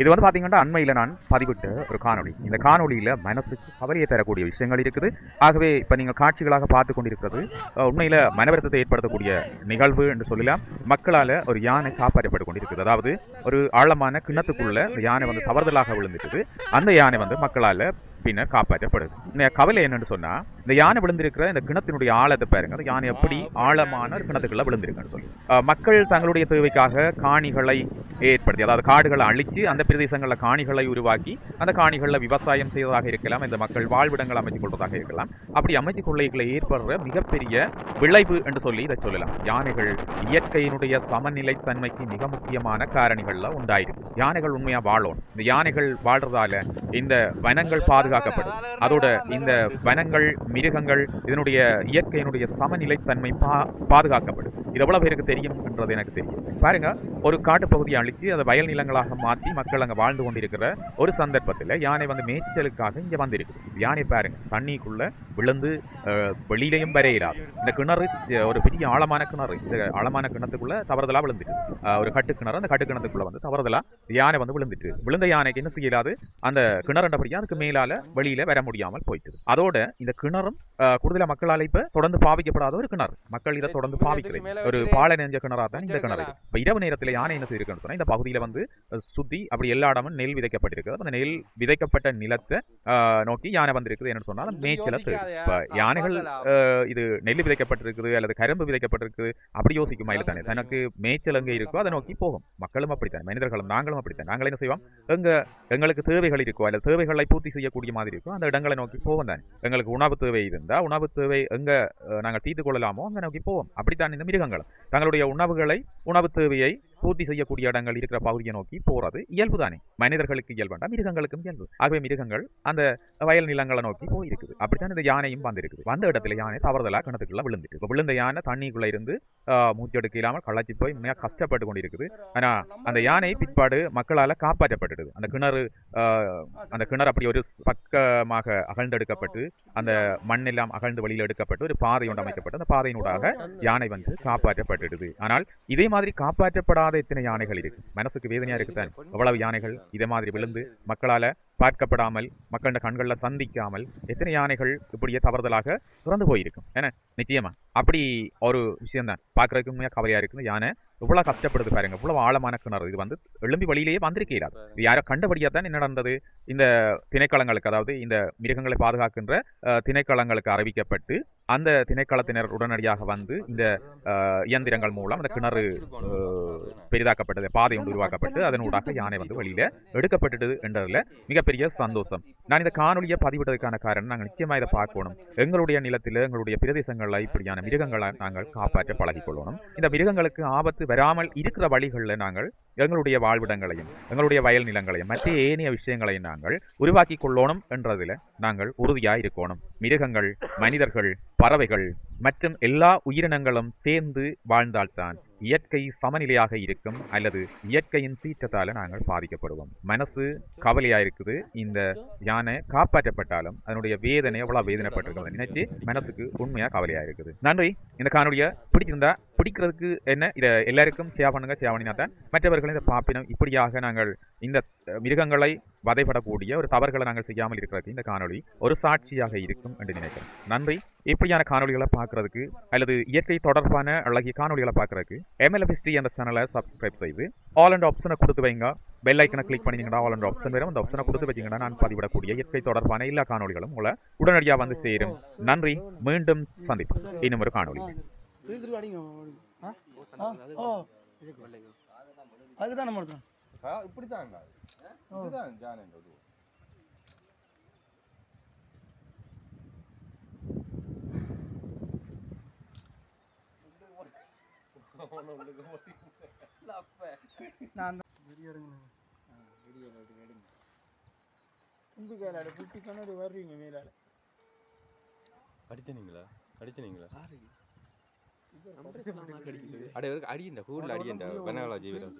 இது வந்து பார்த்தீங்கன்னா அண்மையில் நான் பதிவிட்ட ஒரு காணொலி இந்த காணொலியில் மனசுக்கு கவலையை தரக்கூடிய விஷயங்கள் இருக்குது. ஆகவே இப்போ நீங்கள் காட்சிகளாக பார்த்து கொண்டிருக்கிறது உண்மையில் மனவருத்தத்தை ஏற்படுத்தக்கூடிய நிகழ்வு என்று சொல்லலாம். மக்களால் ஒரு யானை காப்பாற்றப்பட்டு கொண்டிருக்குது அதாவது ஒரு ஆழமான கிண்ணத்துக்குள்ள யானை வந்து தவறுதலாக விழுந்துட்டுது. அந்த யானை வந்து மக்களால் பின்னர் காப்பாற்றப்படுது. கவலை என்னன்னு சொன்னால் இந்த யானை விழுந்திருக்கிற இந்த கிணத்தினுடைய ஆழத்தை பாருங்க. அந்த யானை எப்படி ஆழமான கிணத்துக்குள்ள விழுந்திருக்குன்னு சொல்லி. மக்கள் தங்களுடைய தேவைக்காக காணிகளை ஏற்படுத்தி அதாவது காடுகளை அழிச்சு அந்த பிரதேசங்களில் காணிகளை உருவாக்கி அந்த காணிகளில் விவசாயம் செய்வதாக இருக்கலாம் இந்த மக்கள் வாழ்விடங்கள் அமைத்துக் கொள்வதாக இருக்கலாம். அப்படி அமைத்துக் கொள்ளைகளை ஏற்படுற மிகப்பெரிய விளைவு என்று சொல்லி இதை சொல்லலாம். யானைகள் இயற்கையினுடைய சமநிலைத்தன்மைக்கு மிக முக்கியமான காரணிகள்ல உண்டாயிருக்கு. யானைகள் உண்மையா வாழும் இந்த யானைகள் வாழ்றதால இந்த வனங்கள் பாதுகாக்கப்படும் அதோட இந்த வனங்கள் மிருகங்கள் இதனுடைய இயற்கையினுடைய சமநிலைத்தன்மை பா பாதுகாக்கப்படும் இது எவ்வளவு பேருக்கு தெரியும் என்றது எனக்கு தெரியும் பாருங்க ஒரு காட்டுப்பகுதியை அழித்து அதை வயல் நிலங்களாக மாற்றி மக்கள் அங்க வாழ்ந்து கொண்டிருக்கிற ஒரு சந்தர்ப்பத்தில் யானை வந்து மேய்ச்சலுக்காக இங்க வந்திருக்கு யானை பாருங்க தண்ணிக்குள்ள விழுந்து வெளியிலையும் வரையிறாது. இந்த கிணறு ஒரு பெரிய ஆழமான கிணறு இந்த ஆழமான கிணத்துக்குள்ள தவறுதலா விழுந்துட்டு ஒரு கட்டு கிணறு அந்த கட்டு கிணத்துக்குள்ள வந்து தவறுதலா யானை வந்து விழுந்துட்டு விழுந்த யானைக்கு என்ன செய்யலாது அந்த கிணறு அதுக்கு மேலால வெளியில வர முடியாமல் போயிட்டு அதோட இந்த கிணறு கிணறும் கூடுதலா மக்களால் இப்ப தொடர்ந்து பாவிக்கப்படாத ஒரு கிணறு. மக்கள் இதை தொடர்ந்து பாவிக்கிறது ஒரு பாலை நெஞ்ச கிணறா தான் இந்த கிணறு. இப்ப இரவு நேரத்துல யானை என்ன செய்யிருக்குன்னு சொன்னா இந்த பகுதியில வந்து சுத்தி அப்படி எல்லா இடமும் நெல் விதைக்கப்பட்டிருக்கு. அந்த நெல் விதைக்கப்பட்ட நிலத்தை நோக்கி யானை வந்திருக்குது என்னன்னு சொன்னா மேய்ச்சல. இப்ப யானைகள் இது நெல் விதைக்கப்பட்டிருக்குது அல்லது கரும்பு விதைக்கப்பட்டிருக்குது அப்படி யோசிக்குமா இல்லை தானே தனக்கு மேய்ச்சல் எங்க இருக்கோ அதை நோக்கி போகும். மக்களும் அப்படித்தான் மனிதர்களும் நாங்களும் அப்படித்தான். நாங்கள் என்ன செய்வோம்? எங்க எங்களுக்கு தேவைகள் இருக்கோ அல்லது தேவைகளை பூர்த்தி செய்யக்கூடிய மாதிரி இருக்கோ அந்த இடங்களை நோக்கி போவோம் தானே. எங்களுக்கு உணவு தேவை இருந்தால் உணவு தேவை எங்க நாங்கள் தீர்த்து கொள்ளலாமோ அங்க நோக்கி போவோம். அப்படித்தான் இந்த மிருகங்கள் தங்களுடைய உணவுகளை உணவு தேவையை பூர்த்தி செய்யக்கூடிய இடங்கள் இருக்கிற பகுதியை நோக்கி போறது இயல்பு தானே மனிதர்களுக்கு இயல்பு வேண்டாம் மிருகங்களுக்கும் இயல்பு. ஆகவே மிருகங்கள் அந்த வயல் நிலங்களை நோக்கி போயிருக்குது. அப்படித்தான் இந்த யானையும் வந்திருக்குது. வந்த இடத்துல யானை தவறுதலா கிணத்துக்குள்ள விழுந்துட்டு இப்ப விழுந்த யானை தண்ணிக்குள்ள இருந்து மூச்செடுக்க இல்லாமல் களைச்சி போய் உண்மையா கஷ்டப்பட்டு கொண்டிருக்குது. ஆனா அந்த யானை பிற்பாடு மக்களால காப்பாற்றப்பட்டுடுது அந்த கிணறு அந்த கிணறு அப்படி ஒரு பக்கமாக அகழ்ந்தெடுக்கப்பட்டு அந்த மண் எல்லாம் அகழ்ந்து வெளியில் எடுக்கப்பட்டு ஒரு பாதை ஒன்று அமைக்கப்பட்டு அந்த பாதையினூடாக யானை வந்து காப்பாற்றப்பட்டுடுது. ஆனால் இதே மாதிரி காப்பாற்றப்படாத எத்தனை யானைகள் இருக்கு? மனசுக்கு வேதனையா இருக்குதான்? எவ்வளவு யானைகள் இதே மாதிரி விழுந்து மக்களால பார்க்கப்படாமல் மக்களோட கண்கள்ல சந்திக்காமல் எத்தனை யானைகள் இப்படியே தவறுதலாக இறந்து போயிருக்கும்? ஏன்னா நிச்சயமா? அப்படி ஒரு விஷயம் தான் பாக்குறதுக்கு உண்மையாக கவலையா இருக்குது. யானை இவ்வளவு கஷ்டப்படுது பாருங்க. இவ்வளவு ஆழமான கிணறு. இது வந்து எழும்பி வழியிலேயே வந்திருக்கிறார் இது யாரோ கண்டபடியா தான் என்ன நடந்தது? இந்த திணைக்களங்களுக்கு அதாவது இந்த மிருகங்களை பாதுகாக்கின்ற திணைக்களங்களுக்கு அறிவிக்கப்பட்டு அந்த திணைக்களத்தினர் உடனடியாக வந்து இந்த இயந்திரங்கள் மூலம் அந்த கிணறு பெரிதாக்கப்பட்டது பாதை ஒன்று உருவாக்கப்பட்டு அதனூடாக யானை வந்து வழியில எடுக்கப்பட்டது என்றதுல மிகப்பெரிய சந்தோஷம். நான் இந்த காணொலியை பதிவிட்டதுக்கான காரணம் நாங்கள் நிச்சயமா இதை பார்க்கணும். எங்களுடைய நிலத்தில் எங்களுடைய பிரதேசங்களில் இப்படியான மிருகங்களை நாங்கள் காப்பாற்ற பழகிக்கொள்ளணும். இந்த மிருகங்களுக்கு ஆபத்து வராமல் இருக்கிற வழிகளில் நாங்கள் எங்களுடைய வாழ்விடங்களையும் எங்களுடைய வயல் நிலங்களையும் மற்ற ஏனைய விஷயங்களையும் நாங்கள் உருவாக்கி கொள்ளணும் என்றதில் நாங்கள் உறுதியாக இருக்கணும். மிருகங்கள் மனிதர்கள் பறவைகள் மற்றும் எல்லா உயிரினங்களும் சேர்ந்து வாழ்ந்தால்தான் இயற்கை சமநிலையாக இருக்கும் அல்லது இயற்கையின் சீற்றத்தால நாங்கள் பாதிக்கப்படுவோம். மனசு கவலையா இருக்குது. இந்த யானை காப்பாற்றப்பட்டாலும் அதனுடைய வேதனை எவ்வளவு வேதனைப்பட்டிருக்கிறது நினைச்சு மனசுக்கு உண்மையா கவலையா இருக்குது. நன்றி. இந்த காணொலிய பிடிச்சிருந்தா பிடிக்கிறதுக்கு என்ன? இதை எல்லாருக்கும் சேவ் பண்ணுங்க ஷேர் தான் மற்றவர்களும் இதை பார்ப்பினும் இப்படியாக நாங்கள் இந்த மிருகங்களை வதைப்படக்கூடிய ஒரு தவறுகளை நாங்கள் செய்யாமல் இருக்கிறதுக்கு இந்த காணொளி ஒரு சாட்சியாக இருக்கும் என்று நினைக்கிறேன். நன்றி. இப்படியான காணொளிகளை பார்க்கறதுக்கு அல்லது இயற்கை தொடர்பான அழகிய காணொளிகளை பார்க்கறதுக்கு எம்எல்எஃப் ஹிஸ்ட்ரி அந்த சேனலை சப்ஸ்கிரைப் செய்து ஆல் அண்ட் ஆப்ஷனை கொடுத்து வைங்க. பெல் ஐக்கனை கிளிக் பண்ணிங்கன்னா ஆல் அண்ட் ஆப்ஷன் வரும். அந்த ஆப்ஷனை கொடுத்து வச்சிங்கன்னா நான் பதிவிடக்கூடிய இயற்கை தொடர்பான எல்லா காணொளிகளும் உங்களை உடனடியாக வந்து சேரும். நன்றி. மீண்டும் சந்திப்போம். இன்னும் ஒரு காணொளி திரு திரு அடிங்க ஆ ஓ. அதுக்கு தான் நம்ம எடுத்தோம் இதுதான் குட்டி கண்ணாடி வர்றீங்க மேலால. அடிச்சனீங்களா? அடிச்சனீங்களா? யாரு அட அடியண்டா கூடுல அடியண்டா வெனகலா ஜீவிரம்